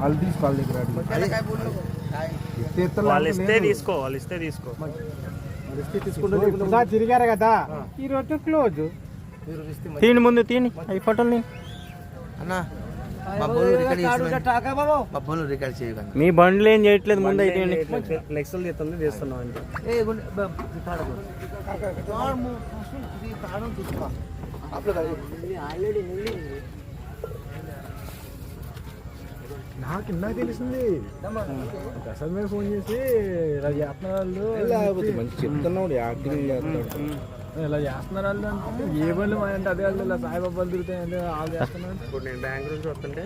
వాళ్ళు తీసుకో వాళ్ళ దగ్గర. ఇస్తే వాళ్ళు. తీసుకో వాళ్ళు ఇస్తే తీసుకుంటే తిరిగారు కదా ఈ రోజు క్లోజ్ తీయండి ముందు ఈ ఫోటోలు అన్న మా బండ్లు ఏం చేయట్లేదు ముందు అయితే అంటే ఏ గుండె బ- ఇది తాడకు. తాడు ము- అసలు ఇది తాడు తీసుకో. అప్పుడు కాదు. నాకు ఇందాక తెలిసింది. అసలు మీద ఫోన్ చేసి ఇలా చేస్తున్నారు వాళ్ళు మంచి చెప్తున్నాడు యాక్టింగ్ చేస్తాడు ఇలా చేస్తున్నారు వాళ్ళు అంటే ఏ మా అంటే అదే వాళ్ళు ఇలా సాయిబాబాలు తిరుగుతాయంటే వాళ్ళు చేస్తున్నారు ఇప్పుడు నేను బ్యాంక్ నుంచి వస్తుంటే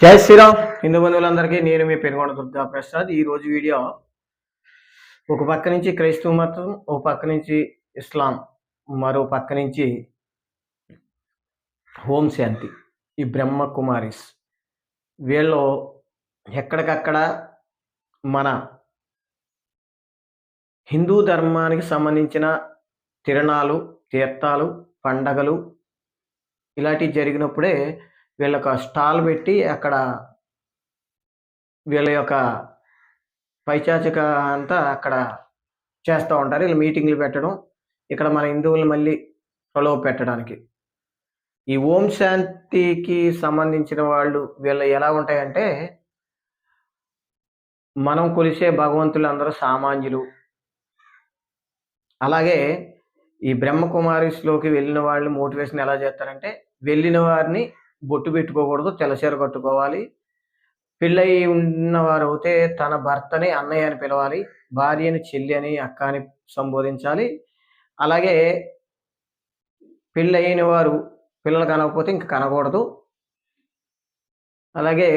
జై శ్రీరామ్. హిందూ బంధువులందరికీ నేను మీ పెనుగొండ దుర్గా ప్రసాద్. ఈ రోజు వీడియో ఒక పక్క నుంచి క్రైస్తవ మతం ఒక పక్క నుంచి ఇస్లాం మరో పక్క నుంచి హోమ్ శాంతి ఈ బ్రహ్మ కుమారిస్. వీళ్ళు ఎక్కడికక్కడ మన హిందూ ధర్మానికి సంబంధించిన తిరణాలు తీర్థాలు పండగలు ఇలాంటివి జరిగినప్పుడే వీళ్ళొక స్టాల్ పెట్టి అక్కడ వీళ్ళ యొక్క పైచాచిక అంతా అక్కడ చేస్తూ ఉంటారు. వీళ్ళు మీటింగ్లు పెట్టడం ఇక్కడ మన హిందువులు మళ్ళీ ప్రలోభ పెట్టడానికి. ఈ ఓం శాంతికి సంబంధించిన వాళ్ళు వీళ్ళు ఎలా ఉంటాయంటే మనం కొలిసే భగవంతులు అందరూ సామాన్యులు. అలాగే ఈ బ్రహ్మకుమారిస్లోకి వెళ్ళిన వాళ్ళు మోటివేషన్ ఎలా చేస్తారంటే వెళ్ళిన వారిని బొట్టు పెట్టుకోకూడదు తెల్లచీర కట్టుకోవాలి. పెళ్ళయి ఉన్నవారు అయితే తన భర్తని అన్నయ్య అని పిలవాలి భార్యని చెల్లి అని అక్క అని సంబోధించాలి. అలాగే పెళ్ళయిన వారు పిల్లలు కనకపోతే ఇంక కనకూడదు. అలాగే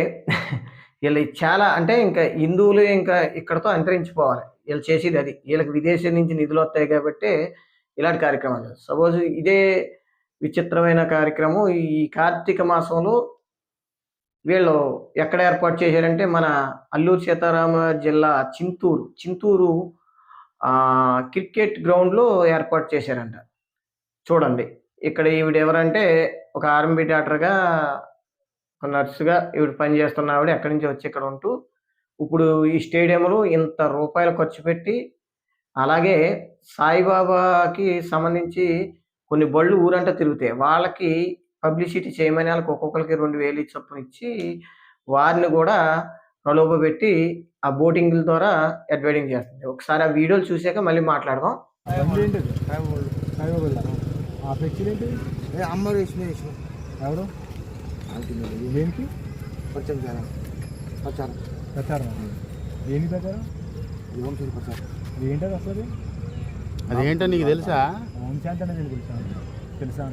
వీళ్ళు చాలా అంటే ఇంకా హిందువులు ఇంకా ఇక్కడతో అంతరించిపోవాలి. వీళ్ళు చేసేది అది. వీళ్ళకి విదేశం నుంచి నిధులు వస్తాయి కాబట్టి ఇలాంటి కార్యక్రమాలు సపోజ్ ఇదే విచిత్రమైన కార్యక్రమం. ఈ కార్తీక మాసంలో వీళ్ళు ఎక్కడ ఏర్పాటు చేశారంటే మన అల్లూరు సీతారామ జిల్లా చింతూరు. చింతూరు క్రికెట్ గ్రౌండ్లో ఏర్పాటు చేశారంట. చూడండి. ఇక్కడ ఈవిడ ఎవరంటే ఒక ఆర్మీ డాక్టర్గా నర్సుగా ఈవిడ పనిచేస్తున్న ఆవిడ ఎక్కడి నుంచి వచ్చి ఇక్కడ ఉంటూ ఇప్పుడు ఈ స్టేడియంలో ఇంత రూపాయలు ఖర్చు పెట్టి అలాగే సాయిబాబాకి సంబంధించి కొన్ని బళ్ళు ఊరంతా తిరుగుతాయి. వాళ్ళకి పబ్లిసిటీ చేయమని వాళ్ళకి ఒక్కొక్కరికి రెండు వేలు చొప్పున ఇచ్చి వారిని కూడా ప్రలోభ పెట్టి ఆ బోటింగ్ల ద్వారా అడ్వర్టైజింగ్ చేస్తుంది. ఒకసారి ఆ వీడియోలు చూసాక మళ్ళీ మాట్లాడదాం. అమ్మ ఎవరు? దేనికి పరిచయం చేయాలి ప్రచారం. ప్రచారం దేనికి ప్రచారం? ఓం శ్రీ ప్రచారం. ఏంటది అసలు? అదేంటో నీకు తెలుసా? ఓం శాంతి అనేది తెలుసా? తెలుసా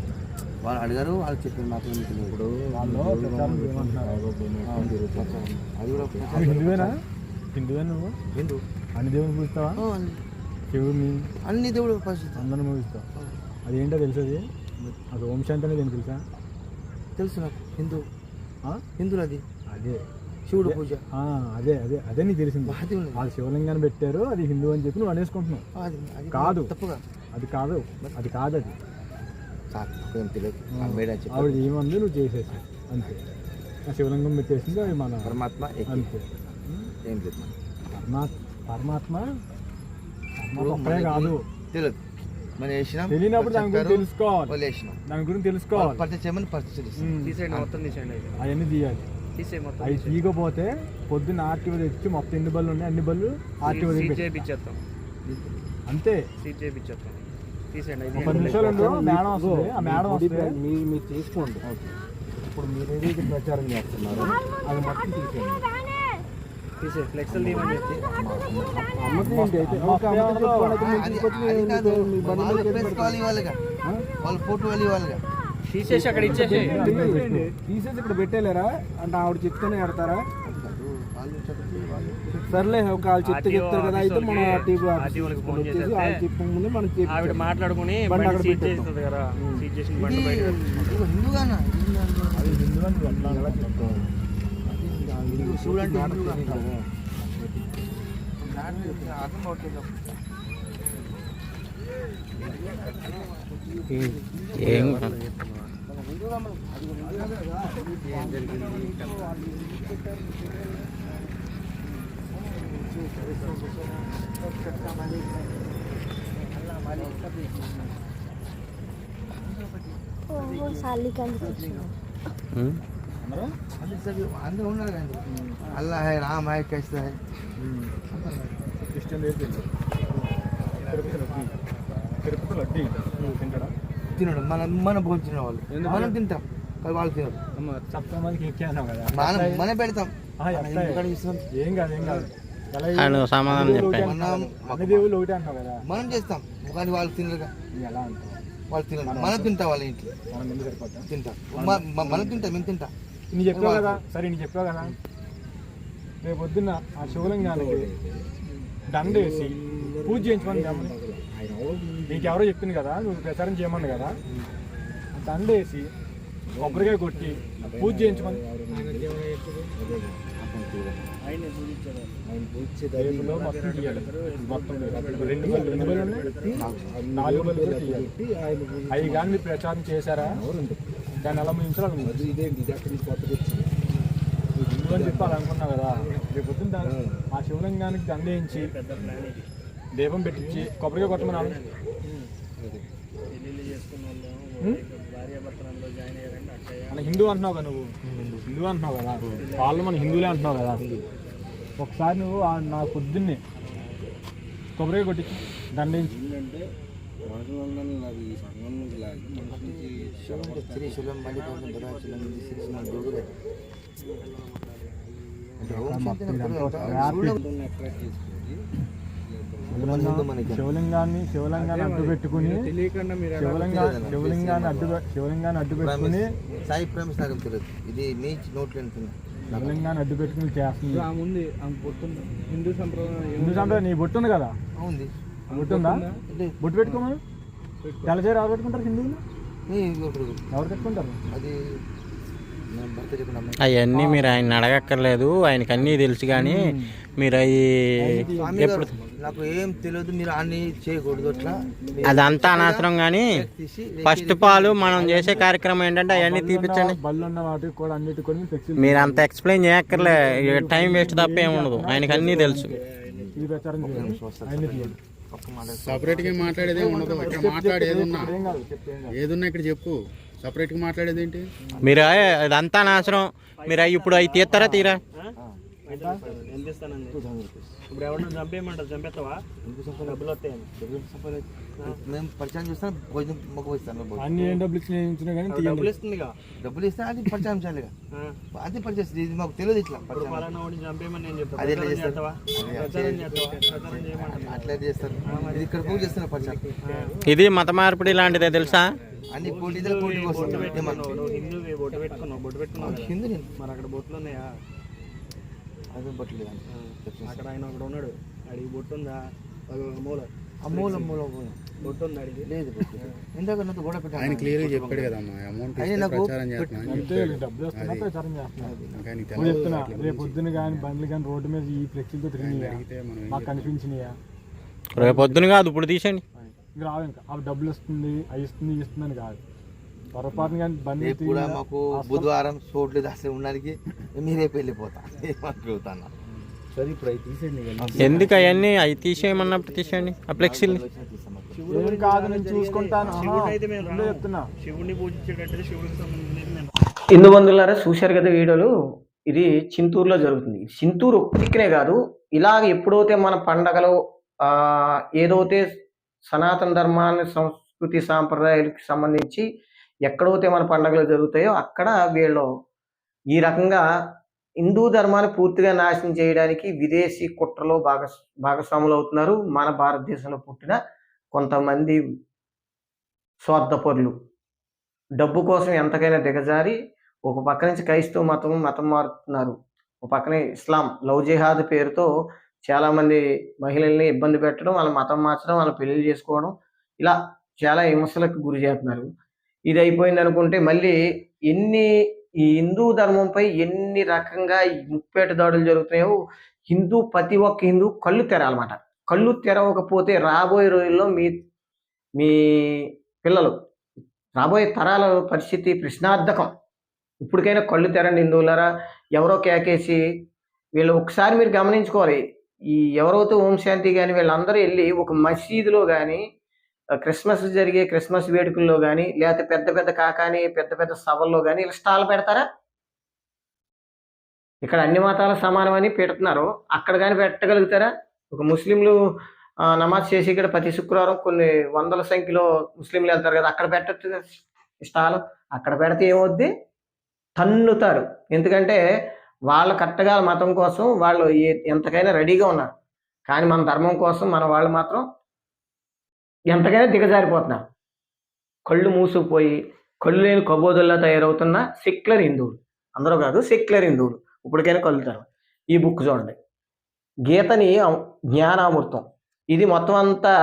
వాళ్ళు అడిగారు వాళ్ళు చెప్పారు ఏం తెలియదు. ఇప్పుడు వాళ్ళు అది కూడా. హిందువేనా? హిందువే నువ్వు? హిందూ అన్ని దేవుని పూజిస్తావా శివుడిని అన్ని. దేవుడు అందరిని పూజిస్తావు అదేంటో తెలుసు అది అది ఓం శాంతి అనేది తెలుసా? తెలుసు నాకు. హిందూ. ఆ? హిందువులు అది. అదే. శివుడు పూజ అదే అదే అదే నీకు తెలిసింది. వాళ్ళు శివలింగాన్ని పెట్టారు అది హిందూ అని చెప్పి నువ్వు అనేసుకుంటున్నావు. కాదు. తప్పుగా. అది కాదు. అది కాదు అది. ఆవిడ ఏమంది? నువ్వు చేసేసావు అంతే. ఆ శివలింగం పెట్టేసింది అది మన పరమాత్మ. అంతే. ఏం లేదు. పరమాత్మ పరమాత్మ ఇప్పుడు పరమాత్మ ఒక్కడే కాదు. తెలియదు. మనం వేసినాం తెలియనప్పుడు దాని గురించి తెలుసుకోవాలి. వాళ్ళు వేసినాం. దాని గురించి తెలుసుకోవాలి. పరిచయం చేయమని పరిచయం. తీసేయండి మొత్తం తీసేయండి అవన్నీ తీయాలి. తీసే మొత్తం అవి తీయకపోతే పొద్దున్న ఆర్టీఓ తెచ్చి మొత్తం ఎన్ని బళ్ళు ఉన్నాయి అన్ని బళ్ళు ఆర్టీఓ చేయించేస్తాం అంతే. సీట్ చేయించేస్తాం తీసేయండి పది నిమిషాలు ఉండు మేడం వస్తుంది. ఆ మేడం వస్తే మీరు మీరు తీసుకోండి. ఇప్పుడు మీరు ఏదైతే ప్రచారం చేస్తున్నారు అది మొత్తం తీసేయండి. తీసే ఫ్లెక్సల్ తీయమని చెప్పి. వాళ్ళ ఫోటో వాళ్ళు ఇవ్వాలిగా తీసేసి అక్కడ ఇచ్చేసి పెట్టండి. తీసేసి ఇక్కడ పెట్టేలేరా? అంటే ఆవిడ చెప్తేనే చెప్పి వాళ్ళు సర్లే ఒక వాళ్ళు చెప్తే చెప్తారు కదా. అయితే మన వాళ్ళు ముందే మనం చెప్పి ఆవిడ మాట్లాడుకుని బండి అక్కడ సీట్ పెట్టేస్తాం. చేస్తుంది కదా. సీట్ చేసిన ఇది బండి బయట. ఇది హిందూగానా? అది హిందూ అని అవట్లేదు ఏం? హిందూగా మనం అందరూ? ఉన్నారు కానీ. అల్లా హై రామ్ హై కైసా హై. తినడు. మన మన భోజనం వాళ్ళు? మనం తింటాం. వాళ్ళు తినరు. మనం మనం పెడతాం ఏం కాదు ఏం కాదు. ఆయన సమాధానం అంటున్నావు మనం- చేస్తాం. కానీ వాళ్ళు తినరుగా. వాళ్ళు తినరు. మనం తింటాం వాళ్ళ ఇంట్లో. తింటాం. మనం తింటాం మేము తింటాం. నీ చెప్పావు కదా? సరే నీ చెప్పావు కదా? రేపు పొద్దున్న ఆ శివలింగానికి దండేసి పూజ చేయించమని గమని నీకు ఎవరో చెప్పింది కదా నువ్వు ప్రచారం చేయమని కదా? ఆ దండేసి కొబ్బరికాయ కొట్టి పూజ చేయించమని? నాలుగు అవి కానీ ప్రచారం చేశారా? దాన్ని ఎలా ముగించాలి అలా ముగించాలి. హిందూ అని చెప్పి అలా అనుకున్నావు కదా. రేపు పొద్దున్న ఆ. శివలింగానికి దండేయించి దీపం పెట్టించి కొబ్బరికాయ కొట్టమని అను. ఉం? మన హిందూ అంటున్నావు కదా నువ్వు. హిందూ అంటున్నావు కదా. వాళ్ళు మన హిందువులే అంటున్నావు కదా. ఒకసారి నువ్వు నా పొద్దున్నే కొబ్బరికాయ కొట్టించి దండేయించి శివలింగాన్ని శివలింగాన్ని అడ్డు పెట్టుకుని శివలింగా శివలింగాన్ని అడ్డు శివలింగాన్ని అడ్డు పెట్టుకుని సాయి ప్రేమ సాగం తెలియదు ఇది నీ నోట్లు శివలింగాన్ని అడ్డు పెట్టుకుని చేస్తుంది హిందూ సంప్రదాయం హిందూ సంప్రదాయం నీ బొట్టు ఉంది కదా? అంటే బొట్టు పెట్టుకోమని? తెల్లచేరు ఎవరు పెట్టుకుంటారు హిందువులు? ఎవరు పెట్టుకుంటారు? అది అవన్నీ మీరు ఆయన అడగక్కర్లేదు. ఆయనకి అన్నీ తెలుసు కానీ మీరు అవి గారు నాకు ఏం తెలియదు మీరు అన్ని చేయకూడదు అట్లా. అదంతా అనవసరం కానీ ఫస్ట్ ఆఫ్ ఆల్ మనం చేసే కార్యక్రమం ఏంటంటే అవన్నీ ఫ్లెక్సీ మీరు అంత ఎక్స్ప్లెయిన్ చేయక్కర్లే. టైం వేస్ట్ తప్ప ఏమి ఉండదు. ఆయనకి అన్నీ తెలుసు. సపరేట్గా మాట్లాడేది ఉండదు. ఇక్కడ మాట్లాడేది కాదు ఏదున్నా ఇక్కడ చెప్పు. సపరేట్గా మాట్లాడేది ఏంటి? మీరు అదంతా అనవసరం మీరు అవి ఇప్పుడు అవి తీస్తారా తీరా? ఎంత? ఇస్తానండి? ఇప్పుడు ఎవరిని చంపేయమంటారు చంపేస్తావా? డబ్బులు వస్తాయని. మేము పరిచయం చేస్తాం భోజనం మొక్క ఇస్తాను. అన్ని ఏం డబ్బులు ఇచ్చినా ఏం ఇచ్చినా కానీ డబ్బులు ఇస్తుందిగా డబ్బులు ఇస్తే అది పరిచయం చేయాలి ఇక. ఆ. అది పరిచయం ఇది మాకు తెలియదు ఇట్లా ఇప్పుడు పరిచయం. పలానా వాడిని చంపేయమని నేను చెప్తాను అది ఎట్లా ప్రచారం చేస్తారు? చేస్తావా? అది ప్రచారం చేస్తావా? ప్రచారం చేయమంటారు అట్లా చేస్తారు ఇది ఇక్కడ పూజ చేస్తున్న పరిచయం. ఇది మత మార్పిడి లాంటిదే తెలుసా? అన్ని పోటీ ఇద్దరు పోటీ కోసం నువ్వు హిందూ బొట్టు పెట్టుకున్నావు బొట్టు పెట్టుకున్నావు కదా. హిందూ నేను మరి అక్కడ బొట్లు ఉన్నాయా? అదే పట్టలేదు అక్కడ ఆయన ఒకడు ఉన్నాడు. అడిగి బొట్టు ఉందా మూల. అమ్మూల బొట్టు ఉంది అడిగి? లేదు బొట్టు. ఇందాక గొడవ ఆయన క్లియర్గా చెప్పాడు కదమ్మా అమౌంట్ ప్రచారం అంతే. డబ్బులు వస్తున్నా ప్రచారం చెప్తున్నా రేపు పొద్దున కానీ బండ్లు కానీ రోడ్డు మీద ఈ ఫ్లెక్సీలతో మాకు కనిపించినాయా రేపు పొద్దున కాదు ఇప్పుడు తీసేయండి. రావు ఇంకా. అవి డబ్బులు వస్తుంది అవి ఇస్తుంది ఇస్తుందని కాదు. పొరపాటున కానీ బండి రేపు కూడా మాకు బుధవారం చోట్లు దాసి ఉండడానికి మీరు రేపు వెళ్ళిపోతా. సరే ఇప్పుడు అవి తీసేయండి ఎందుకు అవన్నీ? అవి తీసేయమన్నప్పుడు తీసేయండి. ఆ ఫ్లెక్సీలు. ఏం కాదు నేను చూసుకుంటాను. శివుడిని. చెప్తున్నా. పూజించేటట్టు శివుడికి బంధువులారా చూశారు కదా వీడియోలు? ఇది చింతూరులో జరుగుతుంది. చింతూరు ఒక్కనే కాదు. ఇలాగ ఎప్పుడైతే మన పండగలు ఆ ఏదైతే సనాతన ధర్మాన్ని సంస్కృతి సాంప్రదాయాలకు సంబంధించి ఎక్కడైతే మన పండగలు జరుగుతాయో అక్కడ వీళ్ళు ఈ రకంగా హిందూ ధర్మాన్ని పూర్తిగా నాశనం చేయడానికి విదేశీ కుట్రలో భాగ భాగస్వాములు అవుతున్నారు. మన భారతదేశంలో పుట్టిన కొంతమంది స్వార్థపరులు. డబ్బు కోసం ఎంతకైనా దిగజారి ఒక పక్క నుంచి క్రైస్తవ మతం మతం మారుతున్నారు. ఒక పక్కనే ఇస్లాం లవ్ జిహాద్ పేరుతో చాలామంది మహిళల్ని ఇబ్బంది పెట్టడం వాళ్ళ మతం మార్చడం వాళ్ళ పెళ్ళి చేసుకోవడం ఇలా చాలా హింసలకు గురి చేస్తున్నారు. ఇది అయిపోయింది అనుకుంటే మళ్ళీ ఎన్ని ఈ హిందూ ధర్మంపై ఎన్ని రకంగా ముప్పేట దాడులు జరుగుతున్నాయో హిందూ ప్రతి ఒక్క హిందూ కళ్ళు తెరాలన్నమాట. కళ్ళు తెరవకపోతే రాబోయే రోజుల్లో మీ మీ పిల్లలు రాబోయే తరాల పరిస్థితి ప్రశ్నార్థకం. ఇప్పటికైనా కళ్ళు తెరండి హిందువులరా ఎవరో కేకేసి వీళ్ళు ఒకసారి మీరు గమనించుకోవాలి. ఈ ఎవరైతే ఓం శాంతి కానీ వీళ్ళందరూ వెళ్ళి ఒక మసీదులో కానీ క్రిస్మస్ జరిగే క్రిస్మస్ వేడుకల్లో కానీ లేకపోతే పెద్ద పెద్ద కాకాని పెద్ద పెద్ద సభల్లో కానీ ఇలా స్టాల్ పెడతారా? ఇక్కడ అన్ని మతాల సమానమని పెడుతున్నారు. అక్కడ కానీ పెట్టగలుగుతారా? ఒక ముస్లింలు నమాజ్ చేసి ఇక్కడ ప్రతి శుక్రవారం కొన్ని వందల సంఖ్యలో ముస్లింలు వెళ్తారు కదా అక్కడ పెట్టచ్చు కదా స్టాల్? అక్కడ పెడితే ఏమవుద్ది? తన్నుతారు. ఎందుకంటే వాళ్ళ కట్టగా మతం కోసం వాళ్ళు ఎంతకైనా రెడీగా ఉన్నారు. కానీ మన ధర్మం కోసం మన వాళ్ళు మాత్రం ఎంతకైనా దిగజారిపోతున్నారు కళ్ళు మూసుకుపోయి కళ్ళు లేని కబోదుల్లా తయారవుతున్న సెక్యులర్ హిందువులు. అందరూ కాదు సెక్యులర్ హిందువులు. ఇప్పటికైనా కలుగుతారు ఈ బుక్ చూడండి. గీతని జ్ఞానామృతం ఇది మొత్తం అంతా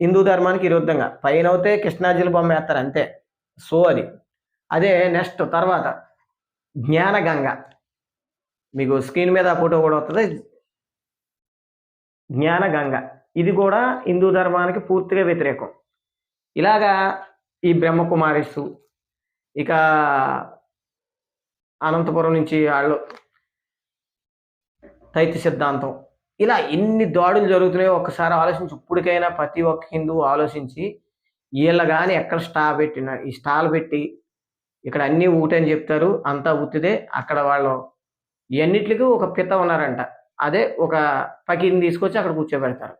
హిందూ ధర్మానికి విరుద్ధంగా. పైన అయితే కృష్ణాజిల బొమ్మ వేస్తారు అంతే. సో అది. అదే నెక్స్ట్ తర్వాత. జ్ఞానగంగ. మీకు స్క్రీన్ మీద ఫోటో కూడా వస్తుంది జ్ఞానగంగ. ఇది కూడా హిందూ ధర్మానికి పూర్తిగా వ్యతిరేకం. ఇలాగా ఈ బ్రహ్మకుమారిస్సు ఇక అనంతపురం నుంచి వాళ్ళు తైతి సిద్ధాంతం. ఇలా ఎన్ని దాడులు జరుగుతున్నాయో ఒక్కసారి ఆలోచించి. ఇప్పటికైనా ప్రతి ఒక్క హిందువు ఆలోచించి వీళ్ళ కానీ ఎక్కడ స్టా పెట్టిన ఈ స్టాల్ పెట్టి ఇక్కడ అన్నీ ఊటని చెప్తారు అంతా ఉత్తిదే అక్కడ వాళ్ళు ఇవన్నిటికీ ఒక పిత ఉన్నారంట. అదే ఒక పకిని తీసుకొచ్చి అక్కడ కూర్చోబెడతారు.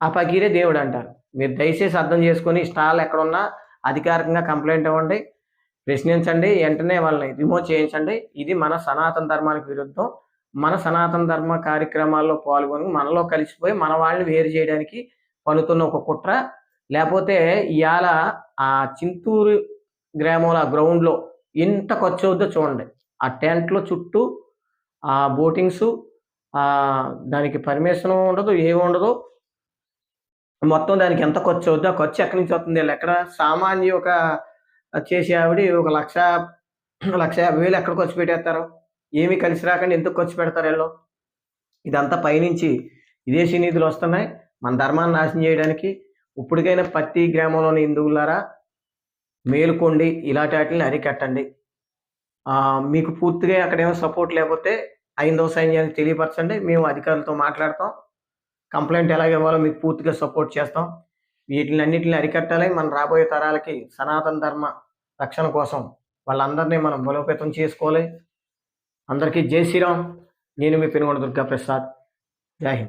ఆ పకీరే దేవుడు అంటారు మీరు దయచేసి అర్థం చేసుకొని స్టాల్ ఎక్కడున్నా అధికారికంగా కంప్లైంట్ ఇవ్వండి. ప్రశ్నించండి. వెంటనే వాళ్ళని రిమూవ్ చేయించండి. ఇది మన సనాతన ధర్మానికి విరుద్ధం. మన సనాతన ధర్మ కార్యక్రమాల్లో పాల్గొని మనలో కలిసిపోయి మన వాళ్ళని వేరు చేయడానికి పనుతున్న ఒక కుట్ర. లేకపోతే ఇవాళ ఆ చింతూరు గ్రామంలో ఆ గ్రౌండ్లో ఎంత ఖర్చు అవుద్దో చూడండి. ఆ టెంట్లో చుట్టూ ఆ బోటింగ్స్ దానికి పర్మిషన్ ఉండదు ఏమి ఉండదు. మొత్తం దానికి ఎంత ఖర్చు అవుద్దో ఆ ఖర్చు ఎక్కడి నుంచి వస్తుంది? వీళ్ళు ఎక్కడ సామాన్య ఒక చేసే ఆవిడ ఒక లక్ష లక్ష యాభై వేలు ఎక్కడ ఖర్చు పెట్టేస్తారు? ఏమీ కలిసి రాకుండా ఎందుకు ఖర్చు పెడతారు వీళ్ళు? ఇదంతా పైనుంచి విదేశీ నిధులు వస్తున్నాయి. మన ధర్మాన్ని నాశనం చేయడానికి ఇప్పటికైనా ప్రతి గ్రామంలోని హిందువులారా మేలుకోండి. ఇలాంటి వాటిని అరికట్టండి. మీకు పూర్తిగా అక్కడేమో సపోర్ట్ లేకపోతే ఐదవ సైన్యానికి తెలియపరచండి. మేము అధికారులతో మాట్లాడతాం. కంప్లైంట్ ఎలాగ ఇవ్వాలో మీకు పూర్తిగా సపోర్ట్ చేస్తాం. వీటిని అన్నిటిని అరికట్టాలి. మన రాబోయే తరాలకి సనాతన ధర్మ రక్షణ కోసం వాళ్ళందరినీ మనం బలోపేతం చేసుకోవాలి. అందరికీ జై శ్రీరామ్. నేను మీ పెనుగొండ దుర్గా ప్రసాద్ జై హింద్.